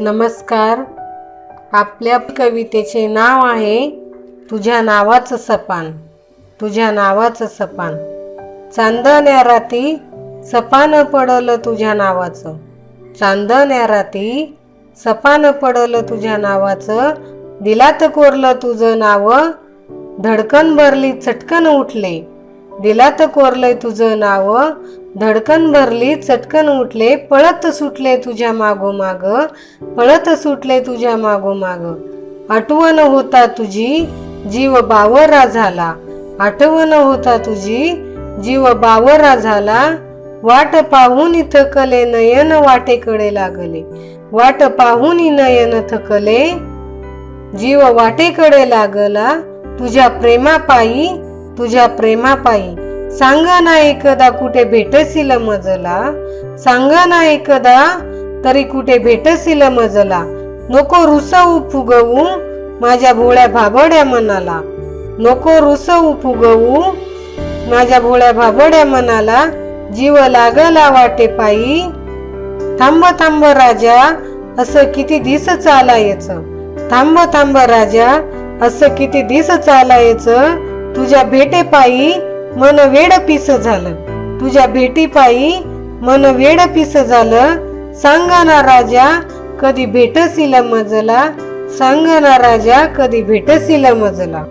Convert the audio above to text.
नमस्कार. आपल्या कवितेचे नाव आहे तुझ्या नावाचं सपान. तुझ्या नावाचं सपान. चांदण्या राती सपान पडलं तुझ्या नावाचं. चांदण्या राती सपान पडलं तुझ्या नावाचं. दिलात कोरलं तुझं नाव. धडकन भरली चटकन उठले. दिलात कोरलंय तुझं नाव. धडकन भरली चटकन उठले पळत सुटले तुझ्या मागोमाग पळत सुटले तुझ्या मागोमाग आठवण होता तुझी जीव बावरा झाला. आठवण होता तुझी जीव बावरा झाला. वाट पाहून थकले नयन वाटेकडे लागले. वाट पाहून नयन थकले जीव वाटेकडे लागला. तुझ्या प्रेमापायी तुझ्या प्रेमापायी. सांग ना एकदा कुठे भेटसील मजला. सांग ना एकदा तरी कुठे भेटसील मजला. नको रुसवू फुगवू माझ्या भोळ्या भाबड्या मनाला. नको रुसवू फुगवू माझ्या भोळ्या भाबड्या मनाला. जीव लागला वाटे पायी. थांब थांब राजा असं किती दिस चालायचं. थांब थांब राजा असं किती दिस चालायचं. तुझ्या भेटे पायी मन वेड पिस झालं. तुझ्या भेटी पायी मन वेड पिस झालं. सांगाना राजा कधी भेटसिला मजला. सांगाना राजा कधी भेटसिला मजला.